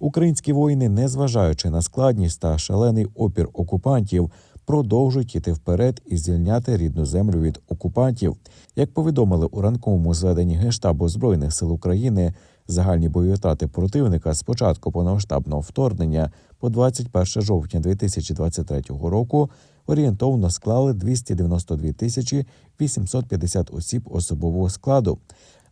Українські воїни, незважаючи на складність та шалений опір окупантів, продовжують іти вперед і звільняти рідну землю від окупантів. Як повідомили у ранковому зведенні Генштабу збройних сил України, загальні бойові втрати противника з початку повномасштабного вторгнення по 21 жовтня 2023 року орієнтовно склали 292 тисячі 850 осіб особового складу.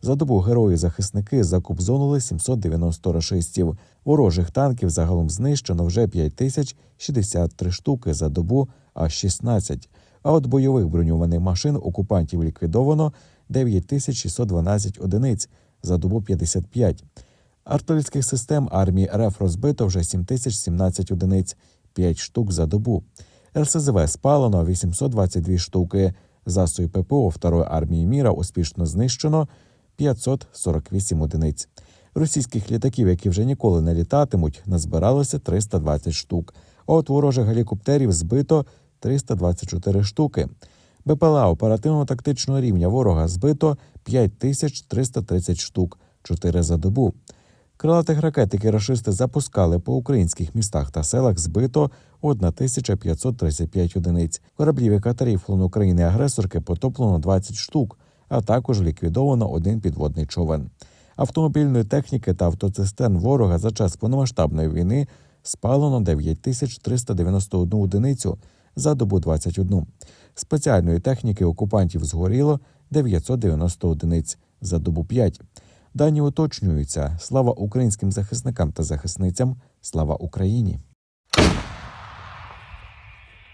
За добу герої-захисники закобзонули 790 рашистів. Ворожих танків загалом знищено вже 5063 штуки за добу, аж 16. А от бойових броньованих машин окупантів ліквідовано 9612 одиниць за добу 55. Артилерійських систем армії РФ розбито вже 7017 одиниць, 5 штук за добу. РСЗВ спалено 822 штуки. Засоби ППО Второї армії міра успішно знищено 548 одиниць. Російських літаків, які вже ніколи не літатимуть, назбиралося 320 штук. От ворожих гелікоптерів збито 324 штуки. БПЛА оперативно-тактичного рівня ворога збито 5330 штук, 4 за добу. Крилатих ракет, які рашисти запускали по українських містах та селах, збито 1535 одиниць. Кораблів і катерів флону України агресорки потоплено 20 штук, а також ліквідовано один підводний човен. Автомобільної техніки та автоцистерн ворога за час повномасштабної війни спалено 9391 одиницю за добу 21. Спеціальної техніки окупантів згоріло 990 одиниць за добу 5. Дані уточнюються. Слава українським захисникам та захисницям. Слава Україні.